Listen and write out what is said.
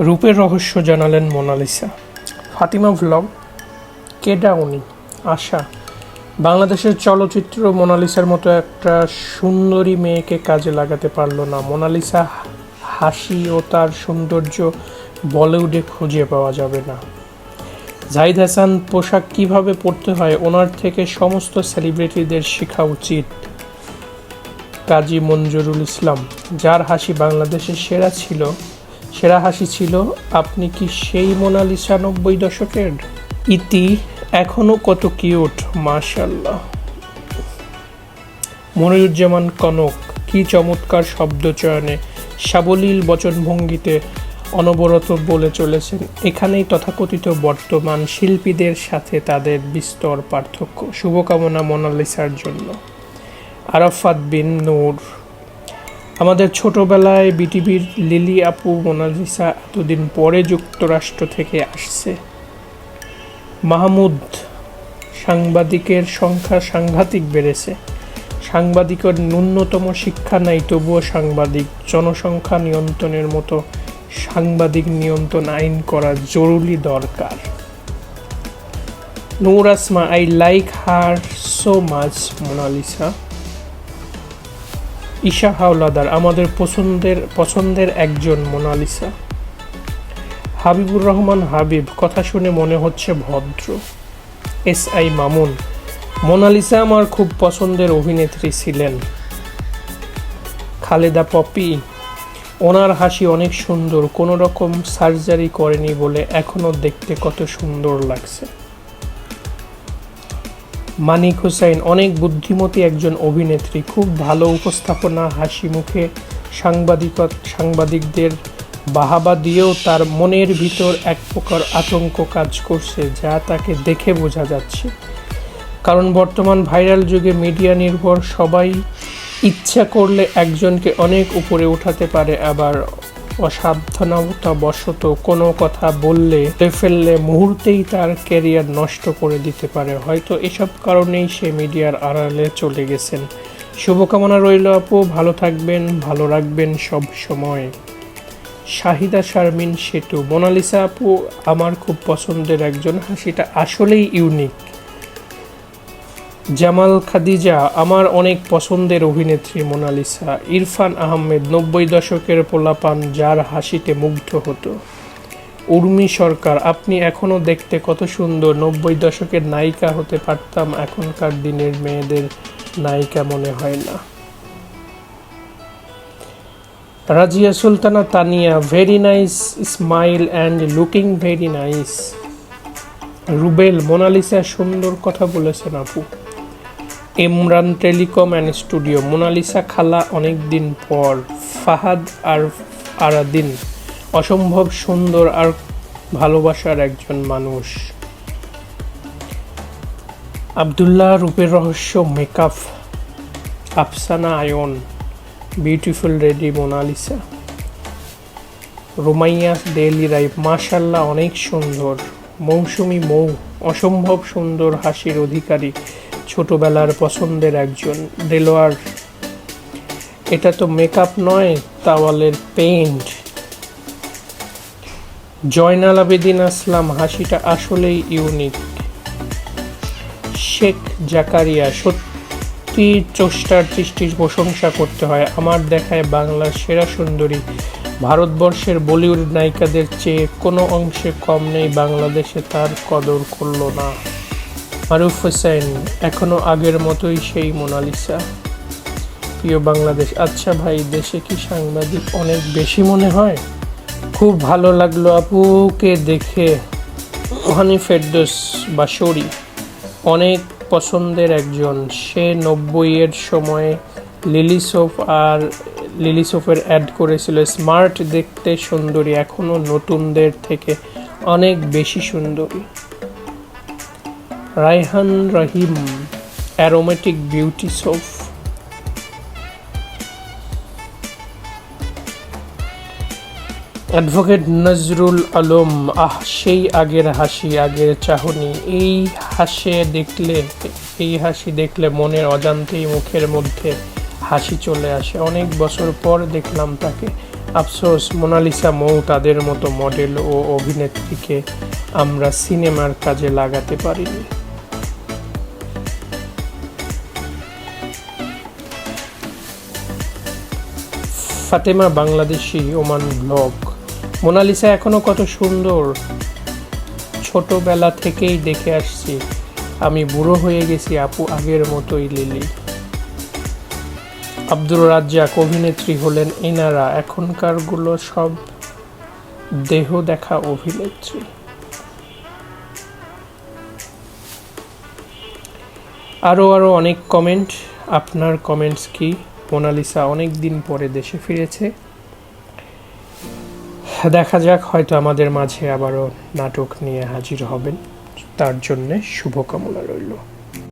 রূপের রহস্য জানালেন মোনালিসা। ফাতিমা ভ্লগ কেডা উনি? আশা। বাংলাদেশের চলচ্চিত্র মোনালিসার মতো একটা সুন্দরী মেয়েকে কাজে লাগাতে পারল না। মোনালিসা হাসি ও তার সৌন্দর্য বলিউডে খুঁজে পাওয়া যাবে না। জাহিদ হাসান পোশাক কীভাবে পরতে হয়, ওনার থেকে সমস্ত সেলিব্রিটিদের শেখা উচিত। কাজী মঞ্জুরুল ইসলাম, যার হাসি বাংলাদেশের সেরা ছিল সেরা হাসি ছিল আপনি কি সেই মোনালিসা নব্বই দশকের? ইতি এখনও কত কিউট মাশাল্লাহ মনিরুজ্জামান কনক, কি চমৎকার শব্দ চয়নে সাবলীল বচনভঙ্গিতে অনবরত বলে চলেছেন। এখানেই তথাকথিত বর্তমান শিল্পীদের সাথে তাদের বিস্তর পার্থক্য। শুভকামনা মোনালিসার জন্য। আরাফাত বিন নূর। আমাদের ছোটবেলায় বিটিভির লিলি আপু, মোনালিসা এতদিন পরে যুক্তরাষ্ট্র থেকে আসছে। মাহমুদ, সাংবাদিকের সংখ্যা সাংঘাতিক বেড়েছে। সাংবাদিকের ন্যূনতম শিক্ষা নাই, তবুও সাংবাদিক জনসংখ্যা নিয়ন্ত্রণের মতো সাংবাদিক নিয়ন্ত্রণ আইন করা জরুরি দরকার। Noor I like her so much Monalisa. Isha Howlader, আমাদের পছন্দের পছন্দের একজন মোনালিসা। হাবিবুর রহমান হাবিব, কথা শুনে মনে হচ্ছে ভদ্র। এস আই মামুন, মোনালিসা আমার খুব পছন্দের অভিনেত্রী ছিলেন। খালেদা পপি, ওনার হাসি অনেক সুন্দর, কোনো রকম সার্জারি করেনি বলে এখনও দেখতে কত সুন্দর লাগছে। মানিক হুসাইন অনেক বুদ্ধিমতী একজন অভিনেত্রী। খুব ভালো উপস্থাপনা, হাসি মুখে সাংবাদিক সাংবাদিকদের বাহাবা দিয়েও তার মনের ভিতর এক প্রকার আতঙ্ক কাজ করছে, যা তাকে দেখে বোঝা যাচ্ছে। কারণ বর্তমান ভাইরাল যুগে মিডিয়া নির্ভর, সবাই ইচ্ছা করলে একজনকে অনেক উপরে উঠাতে পারে, আবার অসাবধানতা বশত কোনো কথা বললে ফেললে মুহূর্তেই তার ক্যারিয়ার নষ্ট করে দিতে পারে। হয়তো এসব কারণেই সে মিডিয়ার আড়ালে চলে গেছেন। শুভকামনা রইল আপু, ভালো থাকবেন, ভালো রাখবেন সব সময়। শাহিদা শারমিন সেতু। মোনালিসা আপু, আমার খুব পছন্দের একজন, হাসিটা আসলেই ইউনিক জামাল খাদিজা, আমার অনেক পছন্দের অভিনেত্রী মোনালিসা। ইরফান আহমেদ, নব্বই দশকের পোলাপান যার হাসিতে মুগ্ধ হতো। উর্মি সরকার, আপনি এখনও দেখতে কত সুন্দর। নব্বই দশকের নায়িকা হতে পারতাম, এখনকার দিনের মেয়েদের নায়িকা মনে হয় না। Razia Sultana, Tania very nice smile and looking very nice Rubel, Monalisa সুন্দর কথা বলেছেন আপু। Imran telecom and studio, Monalisa খালা অনেক দিন পর, ফাহাদ আর আরাদিন, অসম্ভব সুন্দর আর ভালোবাসার একজন মানুষ। আবদুল্লাহ রূপের রহস্য, makeup, Afsana Ayon, beautiful ready Monalisa. Romaiya's daily life মাশাল্লাহ অনেক সুন্দর, মৌসুমি মৌ, অসম্ভব সুন্দর হাসির অধিকারী। ছোটবেলার পছন্দের একজন দেলোয়ার। এটা তো মেকআপ নয়, তাওয়ালের পেইন্ট জয়নাল আবেদিন আসলাম, হাসিটা আসলেই ইউনিক শেখ জাকারিয়া, সত্যি চষ্টার সৃষ্টির প্রশংসা করতে হয়। আমার দেখায় বাংলার সেরা সুন্দরী। ভারতবর্ষের বলিউড নায়িকাদের চেয়ে কোনো অংশে কম নেই, বাংলাদেশে তার কদর করল না। মারুফ হোসেন এখনও আগের মতোই সেই মোনালিসা। প্রিয় বাংলাদেশ আচ্ছা ভাই, দেশে কি সাংবাদিক অনেক বেশি মনে হয়? খুব ভালো লাগল আপুকে দেখে। ওহানি ফেরদোস বাসরি, অনেক পছন্দের একজন। সে নব্বইয়ের সময়ে লিলিসোফ আর লিলিসোফের অ্যাড করেছিল স্মার্ট দেখতে সুন্দরী এখনও নতুনদের থেকে অনেক বেশি সুন্দরী। Raihan Rahim aromatic beauty soap. Advocate Nazrul Alam, আহ, সেই আগের হাসি, আগের চাহনি। এই হাসে দেখলে, এই হাসি দেখলে মনের অজান্তেই মুখের মধ্যে হাসি চলে আসে। অনেক বছর পর দেখলাম তাকে। আফসোস, মোনালিসা মৌ তাদের মতো মডেল ও অভিনেত্রীকে আমরা সিনেমার কাজে লাগাতে পারিনি। Fatema Bangladeshi Oman blog. Mona Lisa এখনও কত সুন্দর। ছোটবেলা থেকেই দেখে আসছি। আমি বুড়ো হয়ে গেছি আপু আগের মতোই লিলি। আব্দুর রাজ্জাক অভিনেত্রী হলেন এনারা। এখনকারগুলো সব দেহ দেখা অভিনেত্রী। আরও আরও অনেক কমেন্ট আপনার কমেন্টস কি? মোনালিসা অনেক দিন পরে দেশে ফিরেছে। দেখা যাক, হয়তো আমাদের মাঝে আবারও নাটক নিয়ে হাজির হবেন। তার জন্যে শুভকামনা রইল।